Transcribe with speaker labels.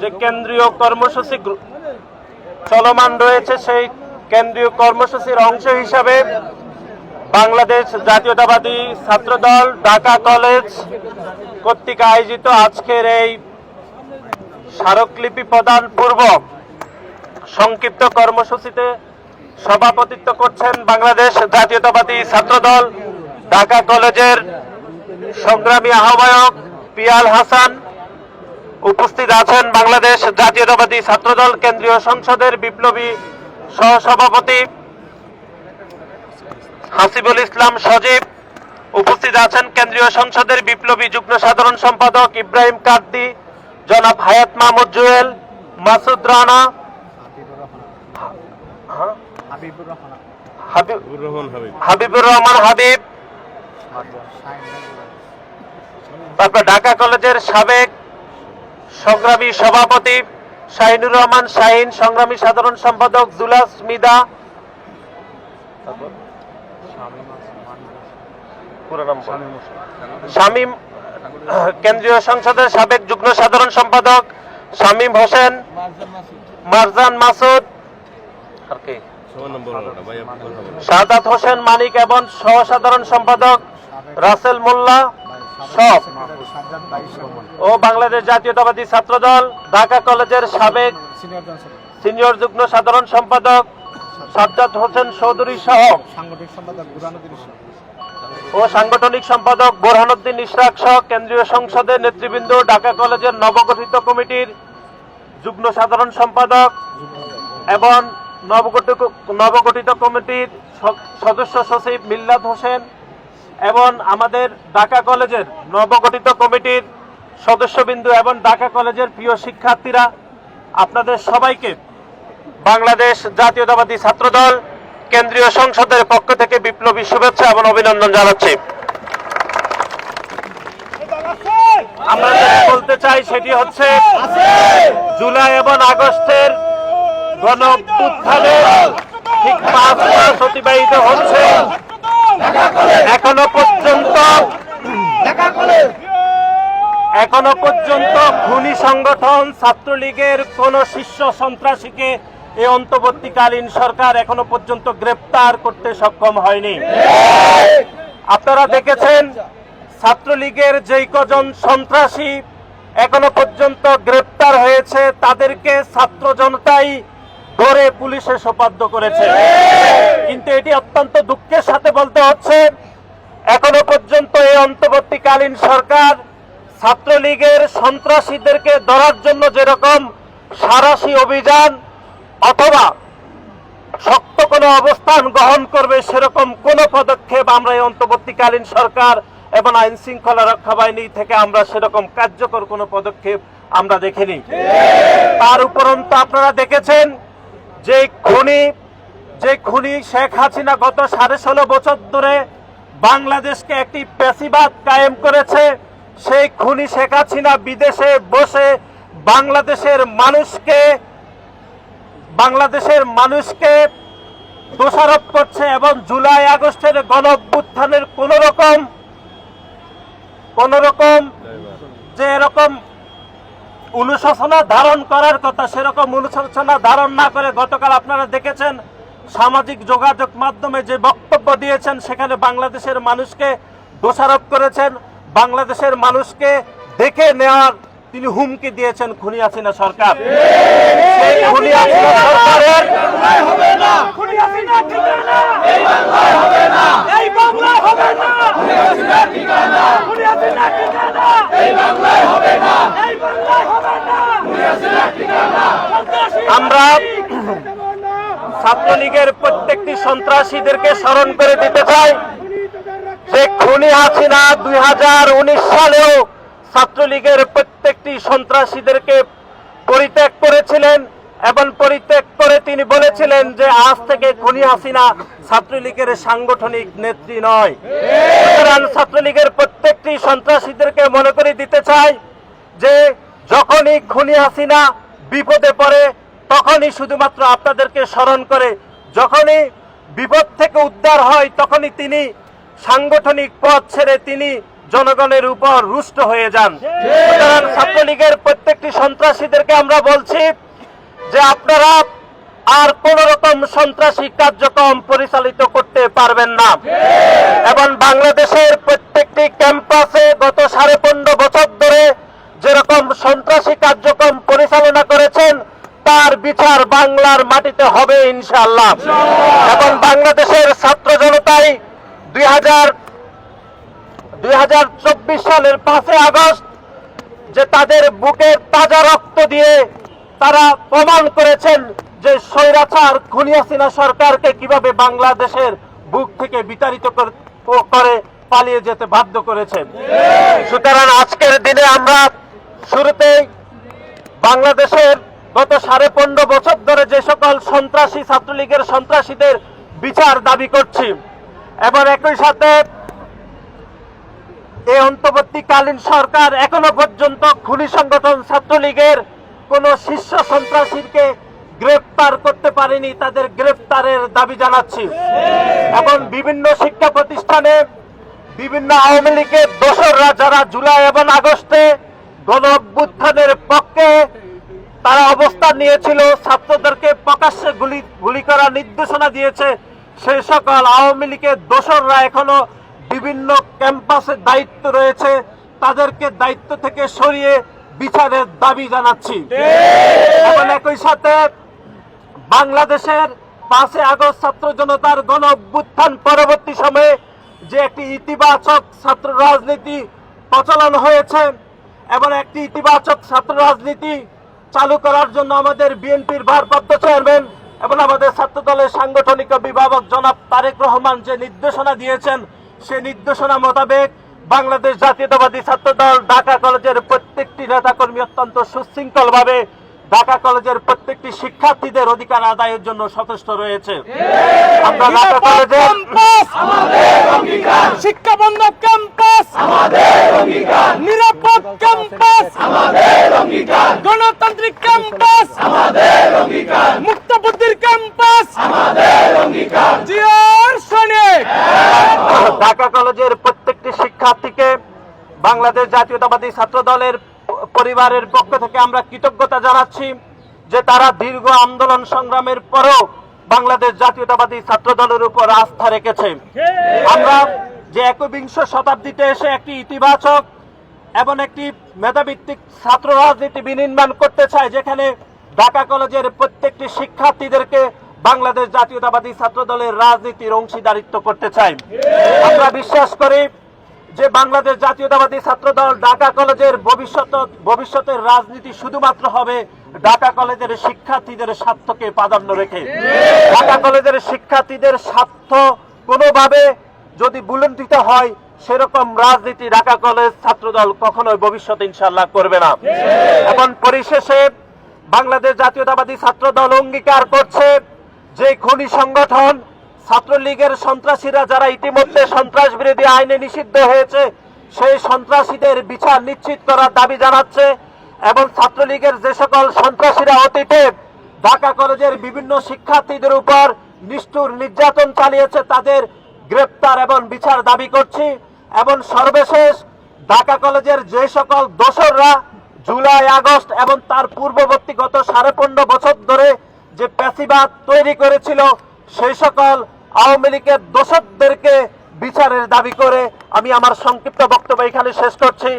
Speaker 1: যে কেন্দ্রীয় কর্মসূচি চলমান রয়েছে, সেই কেন্দ্রীয় কর্মসূচির অংশ হিসাবে বাংলাদেশ জাতীয়তাবাদী ছাত্রদল ঢাকা কলেজ কর্তৃক আয়োজিত আজকের এই স্মারকলিপি প্রদান পূর্বক সংক্ষিপ্ত কর্মসূচিতে সভাপতিত্ব করছেন বাংলাদেশ জাতীয়তাবাদী ছাত্রদল, ঢাকা কলেজের সংগ্রামী আহ্বায়ক পিয়াল হাসান। উপস্থিত আছেন বাংলাদেশ জাতীয়তাবাদী ছাত্রদল কেন্দ্রীয় সংসদের বিপ্লবী সহসভাপতি হাসিবুল ইসলাম সজীব। উপস্থিত আছেন কেন্দ্রীয় সংসদের বিপ্লবী যুগ্ম সাধারণ সম্পাদক ইব্রাহিম কাদ্দি, জনাব হায়াত মাহমুদ জুয়েল, মাসুদ রানা, হাবিবুর রহমান হাবিব, তারপর ঢাকা কলেজের সাবেক সংগ্রামী সভাপতি শাহিনুর রহমান শাহিন সংগ্রামী সাধারণ সম্পাদক দুলাস মিদা। শামীম কেন্দ্রীয় সংসদের সাবেক যুগ্ম সাধারণ সম্পাদক শামীম হোসেন মারজান মাসুদ। আর কে? শাহাদাত হোসেন মানিক এবং সহসাধারণ সম্পাদক রাসেল মোল্লা। সব। ও বাংলাদেশ জাতীয়তাবাদী ছাত্রদল, ঢাকা কলেজের সাবেক সিনিয়র যুগ্ম সাধারণ সম্পাদক সাজ্জাদ হোসেন চৌধুরী সহ ও সাংগঠনিক সম্পাদক বোরহানুদ্দিন ইশরাক সহ কেন্দ্রীয় সংসদের নেতৃবৃন্দ, ঢাকা কলেজের নবগঠিত কমিটির যুগ্ম সাধারণ সম্পাদক এবং নবগঠিত নবগঠিত কমিটির সদস্য সচিব মিল্লাত হোসেন এবং আমাদের ঢাকা কলেজের নবগঠিত কমিটির সদস্যবিন্দু এবং ঢাকা কলেজের প্রিয় শিক্ষার্থীরা, আপনাদের সবাইকে বাংলাদেশ জাতীয়তাবাদী ছাত্রদল কেন্দ্রীয় সংসদের পক্ষ থেকে বিপ্লবী শুভেচ্ছা এবং অভিনন্দন জানাচ্ছি। আমরা যেটা বলতে চাই সেটি হচ্ছে, জুলাই এবং আগস্টের গণ ঠিক পাঁচ মাস অতিবাহিত হচ্ছে। এখনও পর্যন্ত এখনও পর্যন্ত খুনি সংগঠন ছাত্রলীগের কোন শীর্ষ সন্ত্রাসীকে এই অন্তর্বর্তীকালীন সরকার এখনও পর্যন্ত গ্রেপ্তার করতে সক্ষম হয়নি। আপনারা দেখেছেন, ছাত্রলীগের যেই কজন সন্ত্রাসী এখনও পর্যন্ত গ্রেপ্তার হয়েছে, তাদেরকে ছাত্র জনতাই ধরে পুলিশে সোপাদ্য করেছে। কিন্তু এটি অত্যন্ত দুঃখের সাথে বলতে হচ্ছে, এখনও পর্যন্ত এই অন্তর্বর্তীকালীন সরকার ছাত্রলীগের সন্ত্রাসীদেরকে ধরার জন্য যেরকম সারাশি অভিযান অথবা শক্ত কোনো অবস্থান গ্রহণ করবে, সেরকম কোনো পদক্ষেপ আমরা এই অন্তর্বর্তীকালীন সরকার এবং আইন শৃঙ্খলা রক্ষা বাহিনী থেকে আমরা সেরকম কার্যকর কোনো পদক্ষেপ আমরা দেখিনি। তার উপরন্ত আপনারা দেখেছেন যে খুনি যে খুনি শেখ হাসিনা গত সাড়ে ষোলো বছর ধরে বাংলাদেশকে একটি পেশিবাদ কায়েম করেছে, সেই খুনি শেখ হাসিনা বিদেশে বসে বাংলাদেশের মানুষকে বাংলাদেশের মানুষকে দোষারোপ করছে এবং জুলাই আগস্টের গণ অভ্যুত্থানের কোন রকম কোন রকম যে এরকম অনুশোচনা ধারণ করার কথা, সেরকম অনুশোচনা ধারণ না করে গতকাল আপনারা দেখেছেন, সামাজিক যোগাযোগ মাধ্যমে যে বক্তব্য দিয়েছেন, সেখানে বাংলাদেশের মানুষকে দোষারোপ করেছেন। বাংলাদেশের মানুষকে দেখে নেওয়ার তিনি হুমকি দিয়েছেন খুনি হাসিনা সরকার। সরকারের আমরা ছাত্রলীগের প্রত্যেকটি সন্ত্রাসীদেরকে স্মরণ করে দিতে চাই। যে খুনি হাসিনা দুই হাজার উনিশ সালেও ছাত্রলীগের প্রত্যেকটি সন্ত্রাসীদেরকে পরিত্যাগ করেছিলেন এবং পরিত্যাগ তিনি বলেছিলেন যে আজ থেকে খুনি হাসিনা ছাত্রলীগের সাংগঠনিক নেত্রী নয়। সুতরাং ছাত্রলীগের প্রত্যেকটি সন্ত্রাসীদেরকে মনে করে দিতে চাই যে যখনই খুনি হাসিনা বিপদে পড়ে, তখনই শুধুমাত্র আপনাদেরকে স্মরণ করে, যখনই বিপদ থেকে উদ্ধার হয়, তখনই তিনি সাংগঠনিক পথ ছেড়ে তিনি জনগণের উপর রুষ্ট হয়ে যান। সুতরাং ছাত্রলীগের প্রত্যেকটি সন্ত্রাসীদেরকে আমরা বলছি যে আপনারা আর কোন রকম সন্ত্রাসী কার্যক্রম পরিচালিত করতে পারবেন না। এবং বাংলাদেশের প্রত্যেকটি ক্যাম্পাসে গত সাড়ে পনেরো বছর ধরে যেরকম সন্ত্রাসী কার্যক্রম পরিচালনা করেছেন, তার বিচার বাংলার মাটিতে হবে ইনশাআল্লাহ। এবং বাংলাদেশের ছাত্র জনতাই দুই হাজার, দুই সালের পাঁচই আগস্ট যে তাদের বুকের তাজা রক্ত দিয়ে তারা প্রমাণ করেছেন যে স্বৈরাচার খুনি হাসিনা সরকারকে কীভাবে বাংলাদেশের বুক থেকে বিতাড়িত করে পালিয়ে যেতে বাধ্য করেছেন সুতরাং আজকের দিনে আমরা শুরুতেই বাংলাদেশের গত সাড়ে পনেরো বছর ধরে যে সকল সন্ত্রাসী ছাত্রলীগের সন্ত্রাসীদের বিচার দাবি করছি, এবং একই সাথে এই অন্তর্বর্তীকালীন সরকার এখনও পর্যন্ত খুনি সংগঠন ছাত্রলীগের কোন শীর্ষ সন্ত্রাসীকে গ্রেফতার করতে পারেনি, তাদের গ্রেফতারের দাবি জানাচ্ছি। এবং বিভিন্ন শিক্ষা প্রতিষ্ঠানে বিভিন্ন আওয়ামী লীগের দোসররা যারা জুলাই এবং আগস্টে গণ পক্ষে তারা অবস্থান নিয়েছিল, ছাত্রদেরকে প্রকাশ্যে গুলি গুলি করার নির্দেশনা দিয়েছে। সেই সকল আওয়ামী লীগের দোসররা এখনও বিভিন্ন ক্যাম্পাসে দায়িত্ব রয়েছে। তাদেরকে দায়িত্ব থেকে সরিয়ে বিচারের দাবি জানাচ্ছি। এবং একই সাথে বাংলাদেশের পাঁচে আগস্ট ছাত্র জনতার গণ অভ্যুত্থান পরবর্তী সময়ে যে একটি ইতিবাচক ছাত্র রাজনীতি প্রচলন হয়েছে এবং একটি ইতিবাচক ছাত্র রাজনীতি চালু করার জন্য আমাদের বিএনপির ভারপ্রাপ্ত চেয়ারম্যান এবং আমাদের ছাত্র দলের সাংগঠনিক অভিভাবক জনাব তারেক রহমান যে নির্দেশনা দিয়েছেন সে নির্দেশনা মোতাবেক বাংলাদেশ জাতীয়তাবাদী ছাত্র দল ঢাকা কলেজের প্রত্যেকটি নেতাকর্মী অত্যন্ত সুশৃঙ্খল ভাবে ঢাকা কলেজের প্রত্যেকটি শিক্ষার্থীদের অধিকার আদায়ের জন্য সচেষ্ট রয়েছে। আমরা ঢাকা কলেজের
Speaker 2: শিক্ষা বন্ধ ক্যাম্পাস নিরাপদ ক্যাম্পাস গণতান্ত্রিক ক্যাম্পাস মুক্ত বুদ্ধির ক্যাম্পাস
Speaker 1: ঢাকা কলেজের প্রত্যেকটি শিক্ষার্থীকে বাংলাদেশ জাতীয়তাবাদী ছাত্র দলের পরিবারের পক্ষ থেকে আমরা কৃতজ্ঞতা জানাচ্ছি যে তারা দীর্ঘ আন্দোলন সংগ্রামের পরও বাংলাদেশ জাতীয়তাবাদী ছাত্র দলের উপর আস্থা রেখেছে। আমরা যে একবিংশ শতাব্দীতে এসে একটি ইতিবাচক এবং একটি মেধাভিত্তিক ছাত্র রাজনীতি বিনির্মাণ করতে চায় যেখানে ঢাকা কলেজের প্রত্যেকটি শিক্ষার্থীদেরকে বাংলাদেশ জাতীয়তাবাদী ছাত্র দলের রাজনীতির অংশীদারিত্ব করতে চাই। আমরা বিশ্বাস করি যে বাংলাদেশ জাতীয়তাবাদী ছাত্র দল ঢাকা কলেজের ভবিষ্যৎ, ভবিষ্যতের রাজনীতি শুধুমাত্র হবে ঢাকা কলেজের শিক্ষার্থীদের স্বার্থকে প্রাধান্য রেখে। ঢাকা কলেজের শিক্ষার্থীদের স্বার্থ কোনোভাবে যদি বুলন্দিত হয়, সেরকম রাজনীতি ঢাকা কলেজ ছাত্রদল কখনোই ভবিষ্যতে ইনশাল্লাহ করবে না। এখন পরিশেষে বাংলাদেশ জাতীয়তাবাদী ছাত্রদল অঙ্গীকার করছে যে খনি সংগঠন ছাত্রলীগের সন্ত্রাসীরা যারা ইতিমধ্যে সন্ত্রাস বিরোধী আইনে নিষিদ্ধ হয়েছে, সেই সন্ত্রাসীদের বিচার নিশ্চিত করার দাবি জানাচ্ছে এবং ছাত্রলীগের যে সকল সন্ত্রাসীরা অতীতে ঢাকা কলেজের বিভিন্ন শিক্ষার্থীদের উপর নিষ্ঠুর নির্যাতন চালিয়েছে, তাদের গ্রেপ্তার এবং বিচার দাবি করছি এবং সর্বশেষ ঢাকা কলেজের যে সকল দোসররা জুলাই, আগস্ট এবং তার পূর্ববর্তী গত সাড়ে পনেরো বছর ধরে যে প্যাসিবাদ তৈরি করেছিল, সেই সকল আওয়ামী লীগের দোষকদেরকে বিচারের দাবি করে আমি আমার সংক্ষিপ্ত বক্তব্য এখানে শেষ করছি।